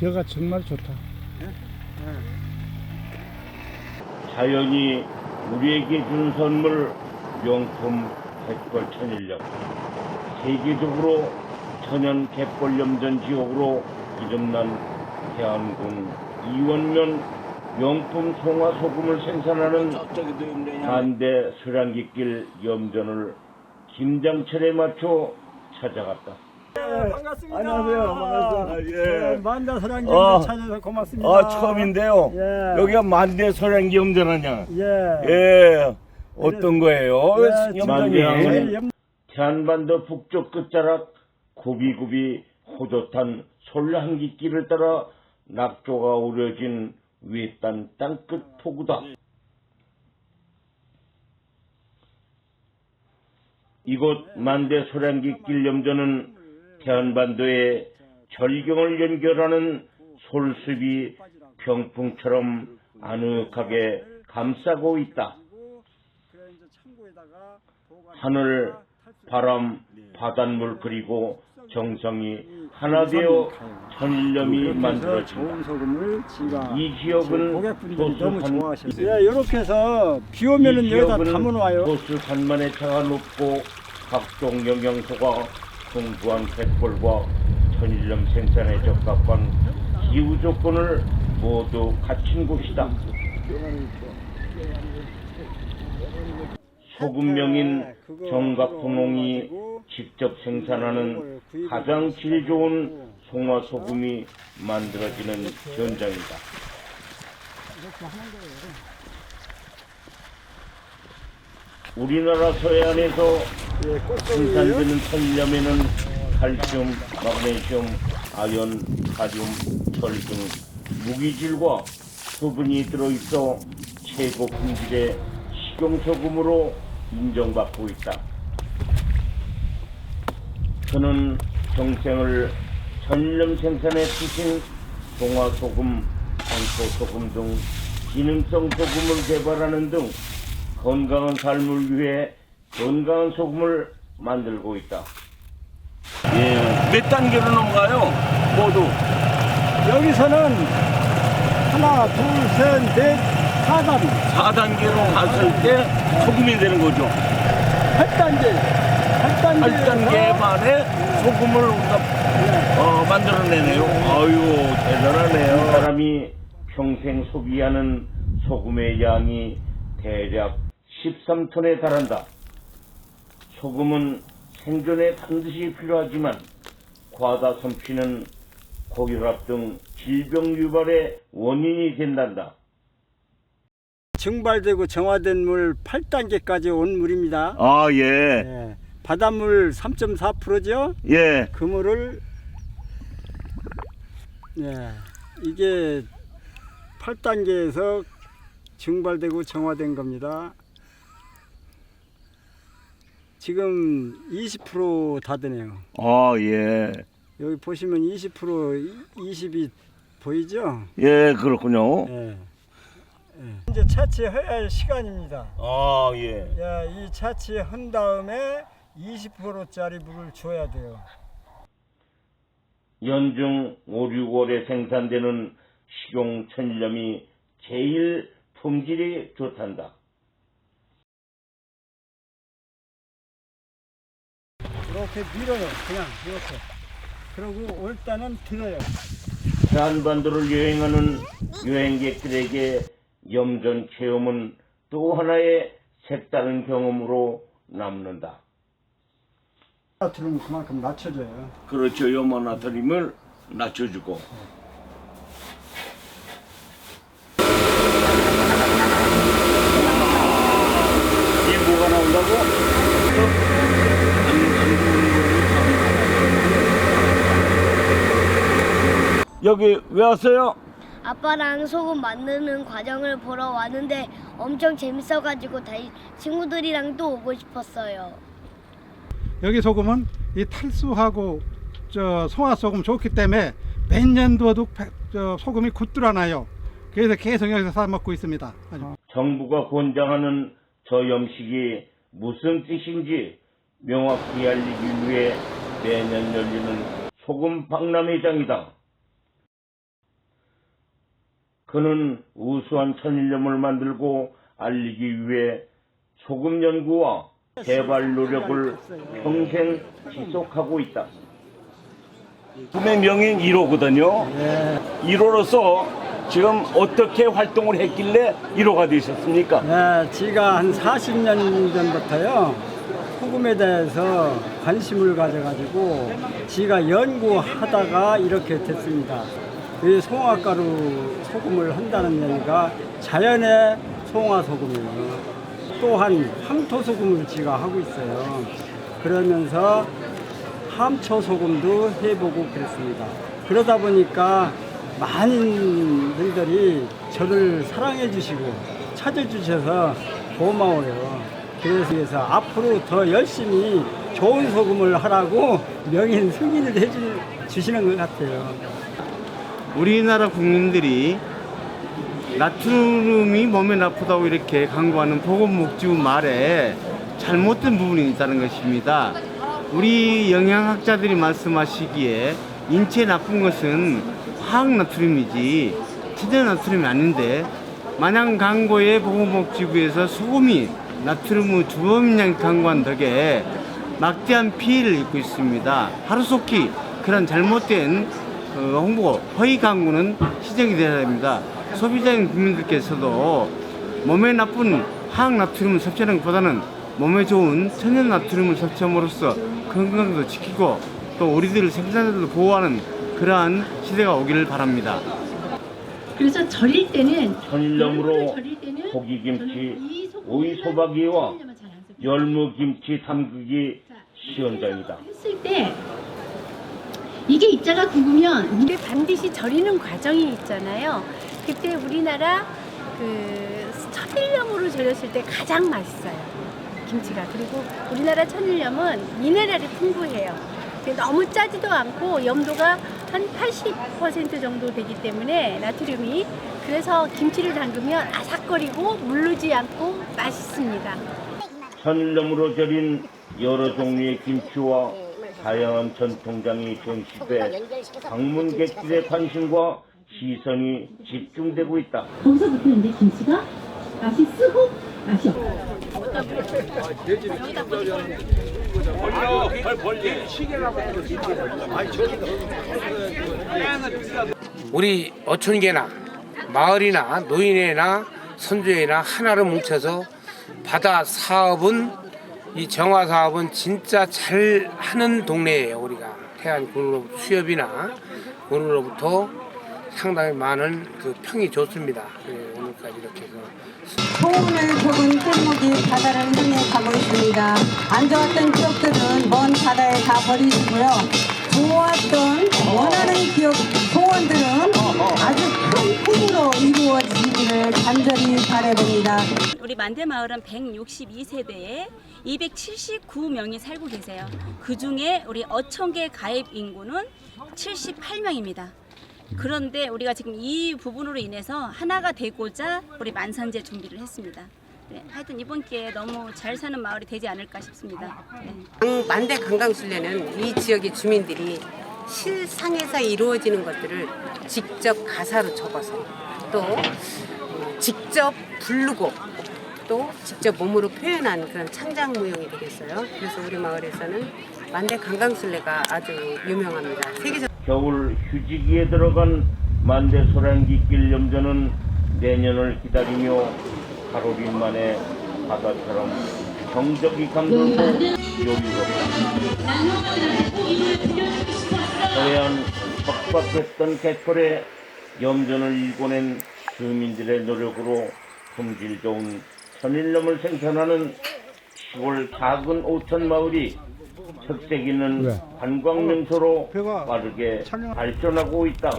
벼가 정말 좋다. 자연이 우리에게 준 선물 명품 갯벌 천일염 세계적으로 천연 갯벌 염전 지역으로 이름난 대한군 이원면 명품 송화 소금을 생산하는? 반대 수량기길 염전을 김장철에 맞춰 찾아갔다. 반갑습니다. 안녕하세요. 반갑습니다. 예. 만다 사랑님 어. 찾아서 고맙습니다. 아 처음인데요. 예. 여기가 만대 소량기 염전하냐? 예. 예. 어떤 거예요? 예, 염전이. 만대하고 제일 염- 태안반도 북쪽 끝자락 굽이굽이 호젓한 솔향기길을 따라 낙조가 우려진 외딴 땅끝 포구다. 이곳 만대 소량기길 염전은 태안반도의 절경을 연결하는 솔숲이 병풍처럼 아늑하게 감싸고 있다. 하늘, 바람, 바닷물 그리고 정성이 하나 되어 그래서 만들어진다. 이 지역은 고객분들이 너무 도수 좋아하셨어요. 예, 이렇게 해서 비 오면은 여기다 담아놓아요. 도수 산만의 차가 높고 각종 영양소가 풍부한 갯벌과 천일염 생산에 적합한 기후 조건을 모두 갖춘 곳이다. 소금명인 정각분홍이 직접 생산하는 가장 질 좋은 송화 소금이 만들어지는 현장이다. 우리나라 서해안에서 생산되는 천일염에는 칼슘, 마그네슘, 아연, 카륨, 철등 무기질과 수분이 들어있어 최고 품질의 식용소금으로 인정받고 있다. 그는 평생을 천일염 생산에 쓰신 동화소금, 황토소금 등 기능성 소금을 개발하는 등 건강한 삶을 위해 건강한 소금을 만들고 있다. 예. 몇 단계로 넘어가요? 모두. 여기서는 하나, 둘, 셋, 넷, 사단, 4단계로 갔을 때 소금이 되는 거죠. 8단계. 8단계. 8단계 만에 소금을 우리가 어, 만들어내네요. 아유, 이 대단하네요. 사람이 평생 소비하는 소금의 양이 대략 13톤에 달한다. 소금은 생존에 반드시 필요하지만 과다 섭취는 고혈압 등 질병 유발의 원인이 된단다. 증발되고 정화된 물 8단계까지 온 물입니다. 아, 예. 예. 바닷물 3.4%죠? 예. 그 물을 예. 이게 8단계에서 증발되고 정화된 겁니다. 지금 20%다 되네요. 아, 예. 여기 보시면 20% 20이 보이죠? 예, 그렇군요. 예. 예. 이제 차치해야 할 시간입니다. 아, 예. 야, 이 차치 한 다음에 20%짜리 물을 줘야 돼요. 연중 5, 6월에 생산되는 식용 천일염이 제일 품질이 좋단다. 이렇게 밀어요. 그냥 이렇게. 그리고 올 때는 들어요. 대한반도를 여행하는 여행객들에게 염전 체험은 또 하나의 색다른 경험으로 남는다. 들으면 그만큼 낮춰져요. 그렇죠. 염화 나트륨을 낮춰주고. 이게 뭐가 나온다고? 여기 왜 왔어요? 아빠랑 소금 만드는 과정을 보러 왔는데 엄청 재밌어가지고 다시 친구들이랑 또 오고 싶었어요. 여기 소금은 이 탈수하고 저 송화 소금 좋기 때문에 몇 년도도 배- 저 소금이 굳들어나요. 그래서 계속 여기서 사 먹고 있습니다. 아주. 정부가 권장하는 저 염식이 무슨 뜻인지 명확히 알리기 위해 매년 열리는 소금 박람회장이다. 그는 우수한 천일염을 만들고 알리기 위해 소금 연구와 개발 노력을 평생 지속하고 있다. 소금의 명인 1호거든요. 1호로서 지금 어떻게 활동을 했길래 1호가 되셨습니까? 네, 지가 한 40년 전부터요 소금에 대해서 관심을 가져가지고 지가 연구하다가 이렇게 됐습니다. 이 송화가루 소금을 한다는 얘기가 자연의 송화 소금이에요. 또한 황토 소금을 지가 하고 있어요. 그러면서 함초 소금도 해보고 그랬습니다. 그러다 보니까 많은 분들이 저를 사랑해 주시고 찾아주셔서 고마워요. 그래서 앞으로 더 열심히 좋은 소금을 하라고 명인 승인을 해주, 주시는 것 같아요. 우리나라 국민들이 나트륨이 몸에 나쁘다고 이렇게 강구하는 보건복지부 말에 잘못된 부분이 있다는 것입니다. 우리 영양학자들이 말씀하시기에 인체에 나쁜 것은 화학 나트륨이지 천연 나트륨이 아닌데 마냥 강고의 보건복지부에서 소금이 나트륨의 주범량 강구한 덕에 막대한 피해를 입고 있습니다. 하루속히 그런 잘못된 그 홍보 허위 광고는 시정이 되어야 됩니다. 소비자인 국민들께서도 몸에 나쁜 화학 나트륨을 섭취하는 것보다는 몸에 좋은 천연 나트륨을 섭취함으로써 건강도 지키고 또 우리들 생산자들도 보호하는 그러한 시대가 오기를 바랍니다. 그래서 절일 때는 천일염으로 열무를 절일 때는 고기김치, 저는 이 소금을 오이 소박이와. 열무김치 담그기 시원장이다. 했을 때 이게 입자가 굵으면 이게 반드시 절이는 과정이 있잖아요. 그때 우리나라 그 천일염으로 절였을 때 가장 맛있어요. 김치가. 그리고 우리나라 천일염은 미네랄이 풍부해요. 너무 짜지도 않고 염도가 한 80% 정도 되기 때문에 나트륨이 그래서 김치를 담그면 아삭거리고 물르지 않고 맛있습니다. 천일염으로 절인 여러 종류의 김치와 다양한 전통장이 전시돼 방문객들의 관심과 시선이 집중되고 있다. 거기서부터 이제 김치가 맛이 쓰고 맛이 없고 우리 어촌계나 마을이나 노인회나 선조회나 하나로 뭉쳐서 바다 사업은 이 정화 사업은 진짜 잘 하는 동네예요 우리가 태안 군으로 수협이나 군으로부터 상당히 많은 그 평이 좋습니다. 예, 오늘까지 이렇게 해서 소음을 적은 뗏목이 바다를 향해 가고 있습니다. 안 좋았던 기억들은 먼 바다에 다 버리시고요. 좋았던 원하는 기억, 소원들은 아주 큰 꿈으로 이루어지기를 간절히 바라봅니다. 우리 만대마을은 162세대에 279명이 살고 계세요. 그 중에 우리 어촌계 가입 인구는 78명입니다. 그런데 우리가 지금 이 부분으로 인해서 하나가 되고자 우리 만산제 준비를 했습니다. 네, 하여튼 이번 기회에 너무 잘 사는 마을이 되지 않을까 싶습니다. 네. 강- 만대 관광순례는 이 지역의 주민들이 실상에서 이루어지는 것들을 직접 가사로 적어서 또 직접 부르고 또 직접 몸으로 표현한 그런 창작 무용이 되겠어요. 그래서 우리 마을에서는 만대 관광순례가 아주 유명합니다. 세계적 겨울 휴지기에 들어간 만대 소란기길 염전은 내년을 기다리며 하루린 만에 바다처럼 정적이 감돌고 여유롭다. 서해안 척박했던 갯벌에 염전을 일궈낸 주민들의 노력으로 품질 좋은 천일염을 생산하는 시골 작은 오천 마을이 특색 있는 관광 명소로 빠르게 발전하고 있다.